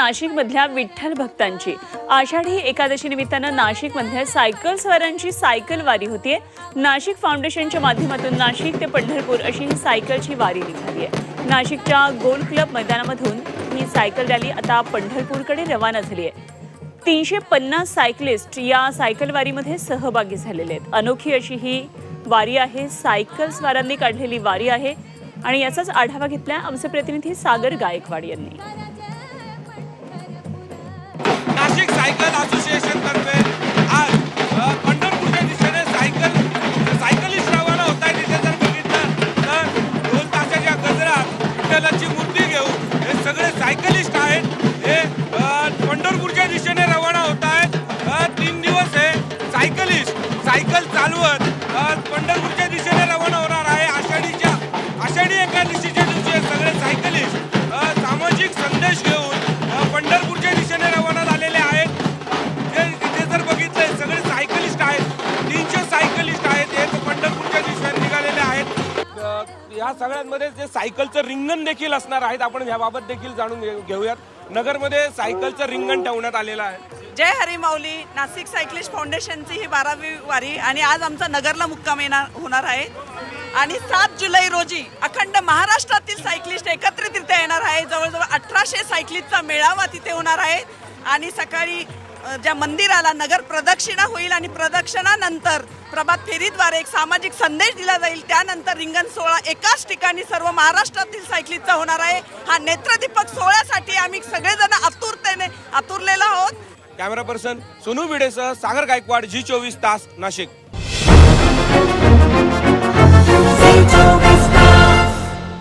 नाशिकमधल्या विठ्ठल भक्तांची. आषाढी एकादशी निमित्तानं नाशिकमध्ये सायकल स्वारांची सायकल वारी होतीये. नाशिक फाउंडेशनच्या माध्यमातून नाशिक ते पंढरपूर अशी ही सायकलची वारी निघाली आहे नाशिकच्या गोल क्लब मैदानामधून ही सायकल रॅली आता पंढरपूरकडे रवाना झाली आहे तीनशे पन्नास सायकलिस्ट या सायकल वारीमध्ये सहभागी झालेले आहेत. अनोखी अशी ही वारी आहे. सायकल स्वारांनी काढलेली वारी आहे. आणि याचाच आढावा घेतला आमचे प्रतिनिधी सागर गायकवाड यांनी. सायकल असोसिएशन तर्फे आज पंढरपूरच्या दिशेने सायकल सायकलिस्ट रवाना होत आहे तिथे जर बघितलं तर दोन तासाच्या गजरात विठ्ठलाची मूर्ती घेऊन हे सगळे सायकलिस्ट आहेत. हे पंढरपूरच्या दिशेने रवाना होत आहेत तीन दिवस हे सायकलिस्ट सायकल चालवत या सगळ्यांमध्ये जे सायकलचं रिंगण देखील असणार आहेत आपण याबाबत देखील जाणून घेऊ- घेऊयात. नगरमध्ये सायकलचं रिंगण ठेवण्यात आलेलं आहे. जय हरी माऊली नाशिक सायक्लिस्ट फाउंडेशनची ही बारावी वारी आणि आज आमचा नगरला मुक्काम येणार होणार आहे. आणि सात जुलै रोजी अखंड महाराष्ट्रातील सायक्लिस्ट एकत्रितरित्या तिथे येणार आहे. जवळजवळ अठराशे सायक्लिस्टचा मेळावा तिथे होणार आहे. आणि सकाळी ज्या मंदिराला नगर प्रदक्षिणा होईल आणि प्रदक्षिणानंतर प्रभात फेरीद्वारे एक सामाजिक संदेश दिला जाईल त्यानंतर रिंगण सोहळा एकाच ठिकाणी सर्व महाराष्ट्रातील सायक्लिस्टचा होणार आहे. हा नेत्रदीपक सोहळ्यासाठी आम्ही सगळेजण आतुरतेने आतुरलेलो आहोत. कॅमेरा पर्सन सोनू भिडेसह सागर गायकवाड जी चोवीस तास नाशिक.